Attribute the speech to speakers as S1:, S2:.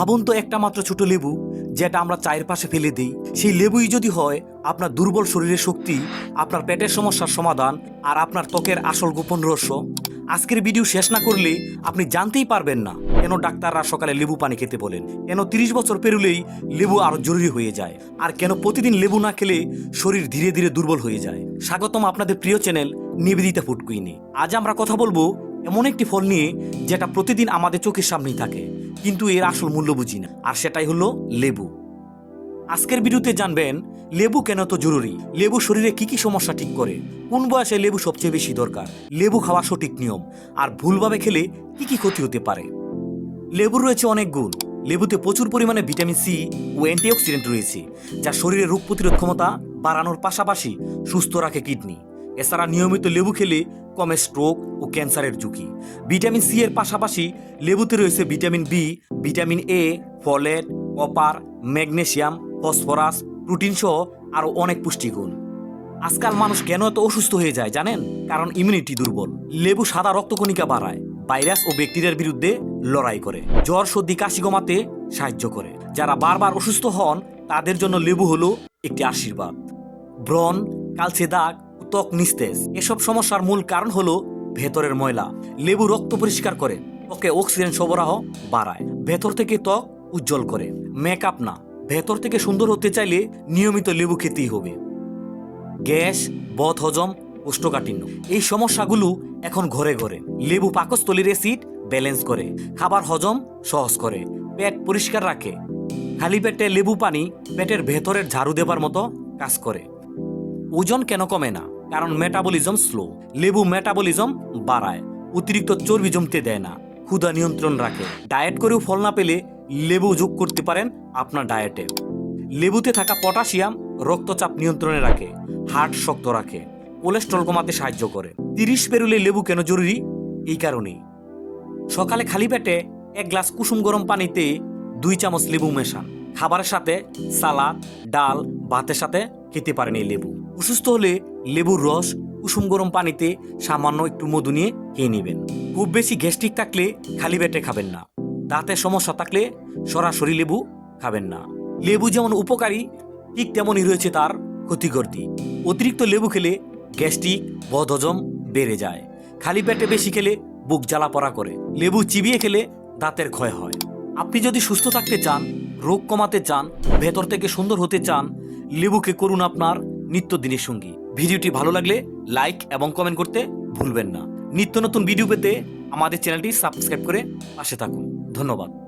S1: ভাবুন তো একটা মাত্র ছোট লেবু, যেটা আমরা চায়ের পাশে ফেলে দিই। সেই লেবুই যদি হয়, আপনার দুর্বল শরীরের শক্তি, আপনার পেটের সমস্যার সমাধান, আর আপনার ত্বকের আসল গোপন রহস্য। আজকের ভিডিও শেষ না করলে আপনি জানতেই পারবেন না কেন ডাক্তাররা সকালে লেবু পানি খেতে বলেন। কেন তিরিশ বছর পেরুলেই লেবু আরও জরুরি হয়ে যায়, আর কেন প্রতিদিন লেবু না খেলে শরীর ধীরে ধীরে দুর্বল হয়ে যায়। স্বাগতম আপনাদের প্রিয় চ্যানেল নিবেদিতা ফুড কুইনে আজ আমরা কথা বলব এমন একটি ফল নিয়ে, যেটা প্রতিদিন আমাদের চোখের সামনেই থাকে। কিন্তু এর আসল মূল্য বুঝি না। আর সেটাই হলো লেবু। আজকের ভিডিওতে জানবেন, লেবু কেন তো জরুরি? লেবু শরীরে কি কি সমস্যা ঠিক করে? কোন বয়সে লেবু সবচেয়ে বেশি দরকার? লেবু খাওয়া সঠিক নিয়ম। আর ভুলভাবে খেলে কি কি ক্ষতি হতে পারে? লেবুর রয়েছে অনেক গুণ। লেবুতে প্রচুর পরিমাণে ভিটামিন সি ও অ্যান্টিঅক্সিডেন্ট রয়েছে, যা শরীরে রোগ প্রতিরোধ ক্ষমতা বাড়ানোর পাশাপাশি সুস্থ রাখে কিডনি। এছাড়া নিয়মিত লেবু খেলে কমে স্ট্রোক ও ক্যান্সারের ঝুঁকি। ভিটামিন সি এর পাশাপাশি লেবুতে রয়েছে vitamin B vitamin A folate, copper magnesium phosphorus, protein সহ আরও অনেক পুষ্টিগুণ। আজকাল মানুষ কেন এত অসুস্থ হয়ে যায় জানেন? কারণ ইমিউনিটি দুর্বল। লেবু সাদা রক্তকণিকা বাড়ায়, ভাইরাস ও ব্যাকটেরিয়ার বিরুদ্ধে লড়াই করে। জ্বর, সর্দি, কাশি কমাতে সাহায্য করে। যারা বারবার অসুস্থ হন, তাদের জন্য লেবু হলো একটি আশীর্বাদ। ব্রণ, কালচে দাগ ত্বক নিস্তেজ। এসব সমস্যার মূল কারণ হলো ভেতরের ময়লা। লেবু রক্ত পরিষ্কার করে, ত্বকে অক্সিজেন সরবরাহ বাড়ায়। ভেতর থেকে ত্বক উজ্জ্বল করে। মেকআপ না। ভেতর থেকে সুন্দর হতে চাইলে নিয়মিত লেবু খেতেই হবে। গ্যাস, বদ হজম কোষ্ঠকাঠিন্য এই সমস্যাগুলো এখন ঘরে ঘরে। লেবু পাকস্থলীর অ্যাসিড ব্যালেন্স করে। খাবার হজম সহজ করে। পেট পরিষ্কার রাখে। খালি পেটে লেবু পানি পেটের ভেতরের ঝাড়ু দেবার মতো কাজ করে। ওজন কেন কমে না? কারণ মেটাবলিজম স্লো লেবু মেটাবলিজম বাড়ায়, অতিরিক্ত চর্বি জমতে দেয় না, ক্ষুধা নিয়ন্ত্রণ রাখে। ডায়েট করেও ফল না পেলে লেবু যোগ করতে পারেন আপনার ডায়েটে। লেবুতে থাকা পটাশিয়াম রক্তচাপ নিয়ন্ত্রণে রাখে হার্ট শক্ত রাখে, কোলেস্ট্রল কমাতে সাহায্য করে। তিরিশ পেরুলে লেবু কেন জরুরি? এই কারণেই। সকালে খালি পেটে এক গ্লাস কুসুম গরম পানিতে দুই চামচ লেবু মেশান। খাবারের সাথে সালাদ, ডাল, ভাতের সাথে খেতে পারেন এই লেবু। অসুস্থ হলে লেবুর রস কুসুম গরম পানিতে সামান্য একটু মধু নিয়ে খেয়ে নেবেন। খুব বেশি গ্যাস্ট্রিক থাকলে খালি পেটে খাবেন না। দাঁতের সমস্যা থাকলে সরাসরি লেবু খাবেন না। লেবু যেমন উপকারী, ঠিক তেমনই রয়েছে তার ক্ষতিকর দিক অতিরিক্ত লেবু খেলে গ্যাস্ট্রিক বদহজম বেড়ে যায়। খালি পেটে বেশি খেলে বুক জ্বালা পড়া করে। লেবু চিবিয়ে খেলে দাঁতের ক্ষয় হয়। আপনি যদি সুস্থ থাকতে চান, রোগ কমাতে চান, ভেতর থেকে সুন্দর হতে চান, লেবুকে করুন আপনার নিত্যদিনের সঙ্গী। ভিডিওটি ভালো লাগলে লাইক এবং কমেন্ট করতে ভুলবেন না। নিত্য নতুন ভিডিও পেতে আমাদের চ্যানেলটি সাবস্ক্রাইব করে পাশে থাকুন। ধন্যবাদ।